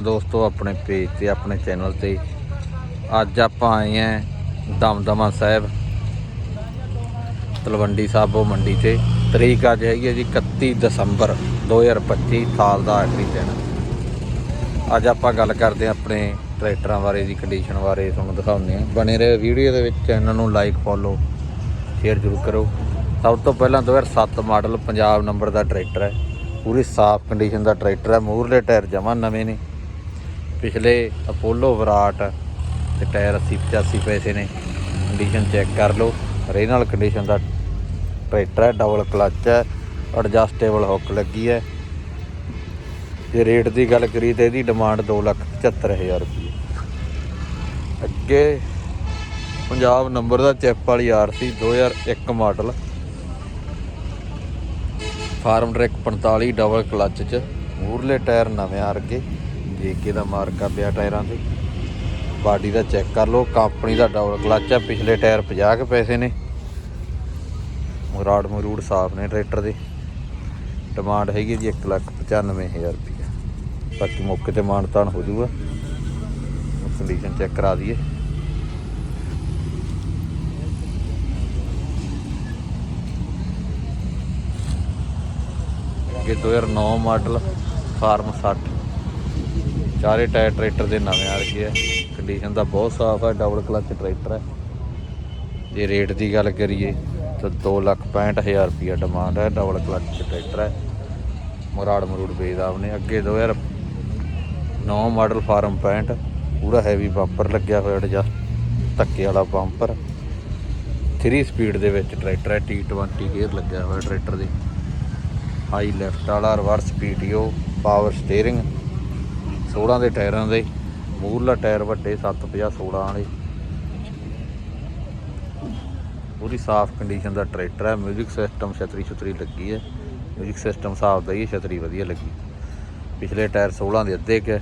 ਦੋਸਤੋ, ਆਪਣੇ ਪੇਜ ਤੇ, ਆਪਣੇ ਚੈਨਲ ਤੇ ਅੱਜ ਆਪਾਂ ਆਏ ਆਂ ਦਮਦਮਾ ਸਾਹਿਬ, ਤਲਵੰਡੀ ਸਾਬੋ ਮੰਡੀ ਤੇ। ਤਰੀਕ ਅੱਜ ਹੈਗੀ ਹੈ ਜੀ 31 ਦਸੰਬਰ 2025 ਸਾਲ ਦਾ ਆਖਰੀ ਦਿਨ। ਅੱਜ ਆਪਾਂ ਗੱਲ ਕਰਦੇ ਆਂ ਆਪਣੇ ਟਰੈਕਟਰਾਂ ਬਾਰੇ ਦੀ ਕੰਡੀਸ਼ਨ ਬਾਰੇ ਤੁਹਾਨੂੰ ਦਿਖਾਉਂਦੇ ਆਂ ਬਣੇ ਰਹੇ ਵੀਡੀਓ ਦੇ ਵਿੱਚ ਚੈਨਲ ਨੂੰ ਲਾਈਕ ਫੋਲੋ ਸ਼ੇਅਰ ਜ਼ਰੂਰ ਕਰੋ। ਸਭ ਤੋਂ ਪਹਿਲਾਂ 2007 ਮਾਡਲ ਪੰਜਾਬ ਨੰਬਰ ਦਾ ਟਰੈਕਟਰ ਹੈ। ਪੂਰੀ ਸਾਫ਼ ਕੰਡੀਸ਼ਨ ਦਾ ਟਰੈਕਟਰ ਹੈ। ਮੂਹਰਲੇ ਟਾਇਰ ਜਮਾਂ ਨਵੇਂ ਨੇ। ਪਿਛਲੇ ਅਪੋਲੋ ਵਿਰਾਟ ਤੇ ਟਾਇਰ 80 85 ਪੈਸੇ ਨੇ। ਕੰਡੀਸ਼ਨ ਚੈੱਕ ਕਰ ਲਓ। ਰੇਨਲ ਕੰਡੀਸ਼ਨ ਦਾ ਟਰੈਕਟਰ ਹੈ ਡਬਲ ਕਲੱਚ ਹੈ ਐਡਜਸਟੇਬਲ ਹੁੱਕ ਲੱਗੀ ਹੈ। ਜੇ ਰੇਟ ਦੀ ਗੱਲ ਕਰੀ ਤੇ ਇਹਦੀ ਡਿਮਾਂਡ 275000 ਰੁਪਏ। ਅੱਗੇ ਪੰਜਾਬ ਨੰਬਰ ਦਾ ਚੈਪ ਵਾਲੀ RC 2001 model Farmtrac 45 double clutch ਚ। ਮੂਰਲੇ ਟਾਇਰ ਨਵੇਂ ਆਰਗੇ ਜੇਕੇ ਦਾ ਮਾਰਕਾ ਪਿਆ ਟਾਇਰਾਂ ਤੇ। ਬਾਡੀ ਦਾ ਚੈੱਕ ਕਰ ਲਓ, ਕੰਪਨੀ ਦਾ ਡਬਲ ਕਲੱਚ ਹੈ ਪਿਛਲੇ ਟਾਇਰ 50 ਕੇ ਪੈਸੇ ਨੇ। ਮੁਰਾੜ ਮਰੂੜ ਸਾਫ਼ ਨੇ ਟਰੈਕਟਰ ਦੇ। ਡਿਮਾਂਡ ਹੈਗੀ ਜੀ 195000 ਰੁਪਏ ਬਾਕੀ ਮੌਕੇ ਤੇ ਮਾਨਤਾਨ ਹੋ ਜਾਊਗਾ ਕੰਡੀਸ਼ਨ ਚੈੱਕ ਕਰਾ ਦਈਏ। ਅੱਗੇ 2009 ਮਾਡਲ ਫਾਰਮ 60 ਚਾਰੇ ਟਾਇਰ ਟਰੈਕਟਰ ਦੇ ਨਵੇਂ ਆ ਰਹੇ ਆ। ਕੰਡੀਸ਼ਨ ਦਾ ਬਹੁਤ ਸਾਫ਼ ਹੈ ਡਬਲ ਕਲਚ ਟਰੈਕਟਰ ਹੈ ਜੇ ਰੇਟ ਦੀ ਗੱਲ ਕਰੀਏ ਤਾਂ 265000 ਰੁਪਿਆ ਡਿਮਾਂਡ ਹੈ ਡਬਲ ਕਲਚ ਟਰੈਕਟਰ ਹੈ ਮੁਰਾੜ ਮਰੂੜ ਵੇਚਦਾ ਉਹਨੇ ਅੱਗੇ 2009 ਮਾਡਲ ਫਾਰਮ 65 ਪੂਰਾ ਹੈਵੀ ਬੰਪਰ ਲੱਗਿਆ ਹੋਇਆ ਐਡਜਸਟ ਧੱਕੇ ਵਾਲਾ ਬੰਪਰ 3 ਸਪੀਡ ਦੇ ਵਿੱਚ ਟਰੈਕਟਰ ਹੈ T20 ਗੇਅਰ ਲੱਗਿਆ ਹੋਇਆ ਟਰੈਕਟਰ ਦੇ। ਹਾਈ ਲੈਫਟ ਵਾਲਾ ਰਿਵਰਸ ਪੀਟੀਓ ਪਾਵਰ ਸਟੀਅਰਿੰਗ 16 ਦੇ ਟਾਇਰਾਂ ਦੇ ਮੂਹਰਲਾ ਟਾਇਰ ਵੱਡੇ 750 16 ਵਾਲੇ ਪੂਰੀ ਸਾਫ਼ ਕੰਡੀਸ਼ਨ ਦਾ ਟਰੈਕਟਰ ਹੈ 뮤직 ਸਿਸਟਮ ਛਤਰੀ ਛਤਰੀ ਲੱਗੀ ਹੈ 뮤직 ਸਿਸਟਮ ਹਿਸਾਬ ਦਾ ਹੀ ਹੈ, ਛਤਰੀ ਵਧੀਆ ਲੱਗੀ ਪਿਛਲੇ ਟਾਇਰ 16 ਦੇ ਅੱਧੇ ਕੁ ਹੈ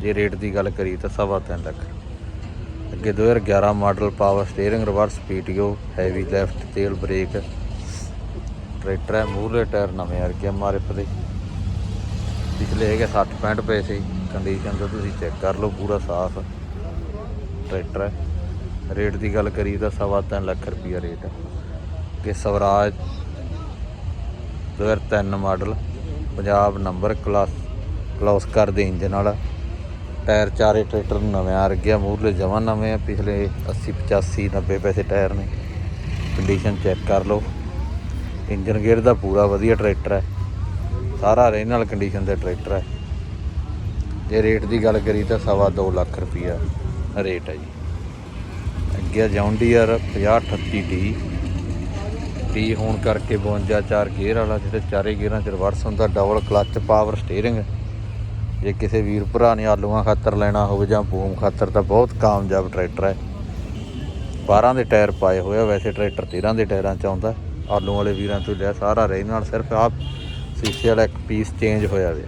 ਜੇ ਰੇਟ ਦੀ ਗੱਲ ਕਰੀ ਤਾਂ ਸਵਾ ਤਿੰਨ ਲੱਖ ਅੱਗੇ 2011 model power steering reverse PTO heavy lift ਤੇਲ ਬ੍ਰੇਕ ਟਰੈਕਟਰ ਹੈ ਮੂਹਰੇ ਟਾਇਰ ਨਵੇਂ ਆ ਕੇ ਐਮਆਰਐਫ ਦੇ ਪਿਛਲੇ ਹੈਗੇ 60 65 ਪੈਸੇ ਕੰਡੀਸ਼ਨ ਦਾ ਤੁਸੀਂ ਚੈੱਕ ਕਰ ਲਓ, ਪੂਰਾ ਸਾਫ਼ ਟਰੈਕਟਰ ਹੈ। ਰੇਟ ਦੀ ਗੱਲ ਕਰੀ ਤਾਂ ਸਵਾ ਤਿੰਨ ਲੱਖ ਰੁਪਈਆ ਰੇਟ ਹੈ। ਕਿ ਸਵਰਾਜ 2003 ਮਾਡਲ, ਪੰਜਾਬ ਨੰਬਰ ਕਲਾਸ, ਕਲੋਸ ਕਰਦੇ ਇੰਜਨ ਵਾਲਾ। ਟਾਇਰ ਚਾਰੇ ਟਰੈਕਟਰ ਨੂੰ ਨਵੇਂ ਆ ਰਗਿਆ ਮੂਹਰਲੇ ਜਮਾਂ ਨਵੇਂ ਆ, ਪਿਛਲੇ 80 85 90 ਪੈਸੇ ਟਾਇਰ ਨੇ। ਕੰਡੀਸ਼ਨ ਚੈੱਕ ਕਰ ਲਓ। ਇੰਜਨ ਗੇਅਰ ਦਾ ਪੂਰਾ ਵਧੀਆ ਟਰੈਕਟਰ ਹੈ। ਸਾਰਾ ਰੀਨਲ ਕੰਡੀਸ਼ਨ ਦਾ ਟਰੈਕਟਰ ਹੈ। ਜੇ ਰੇਟ ਦੀ ਗੱਲ ਕਰੀ ਤਾਂ ਸਵਾ ਦੋ ਲੱਖ ਰੁਪਈਆ ਰੇਟ ਹੈ ਜੀ। ਅੱਗੇ ਜੌਂਡੀਅਰ 5038 ਡੀ। ਡੀ ਹੋਣ ਕਰਕੇ 52 ਚਾਰ ਗੇਅਰ ਵਾਲਾ, ਜਿਹੜੇ ਚਾਰੇ ਗੇਅਰਾਂ ਚ ਰਿਵਰਸ ਹੁੰਦਾ ਡਬਲ ਕਲੱਚ ਪਾਵਰ ਸਟੀਅਰਿੰਗ ਜੇ ਕਿਸੇ ਵੀਰ ਭਰਾ ਨੇ ਆਲੂਆਂ ਖਾਤਰ ਲੈਣਾ ਹੋਵੇ ਜਾਂ ਬੂਮ ਖਾਤਰ, ਤਾਂ ਬਹੁਤ ਕਾਮਯਾਬ ਟਰੈਕਟਰ ਹੈ। 12 ਦੇ ਟਾਇਰ ਪਾਏ ਹੋਏ ਆ, ਵੈਸੇ ਟਰੈਕਟਰ 13 ਦੇ ਟਾਇਰਾਂ ਚ ਆਉਂਦਾ। ਆਲੂ ਵਾਲੇ ਵੀਰਾਂ ਤੋਂ ਲਿਆ ਸਾਰਾ, ਰਹਿ ਨਾਲ ਸਿਰਫ ਆਪ ਸੀਸੇ ਵਾਲਾ ਇੱਕ ਪੀਸ ਚੇਂਜ ਹੋਇਆ ਵੇ।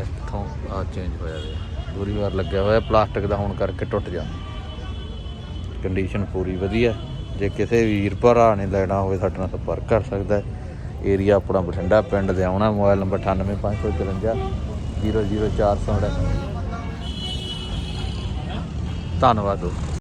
ਇੱਥੋਂ ਆ ਚੇਂਜ ਹੋਇਆ ਵੇ। ਦੂਰੀ ਵਾਰ ਲੱਗਿਆ ਹੋਇਆ, ਪਲਾਸਟਿਕ ਦਾ ਹੋਣ ਕਰਕੇ ਟੁੱਟ ਜਾ ਕੰਡੀਸ਼ਨ ਪੂਰੀ ਵਧੀਆ। ਜੇ ਕਿਸੇ ਵੀਰ ਭਰਾ ਨੇ ਲੈਣਾ ਹੋਵੇ, ਸਾਡੇ ਨਾਲ ਸੰਪਰਕ ਕਰ ਸਕਦਾ ਹੈ। ਏਰੀਆ ਆਪਣਾ ਬਠਿੰਡਾ ਪਿੰਡ ਦੇ ਆਉਣਾ ਮੋਬਾਈਲ ਨੰਬਰ 98554 00499 ਧੰਨਵਾਦ। ਦੋਸਤੋ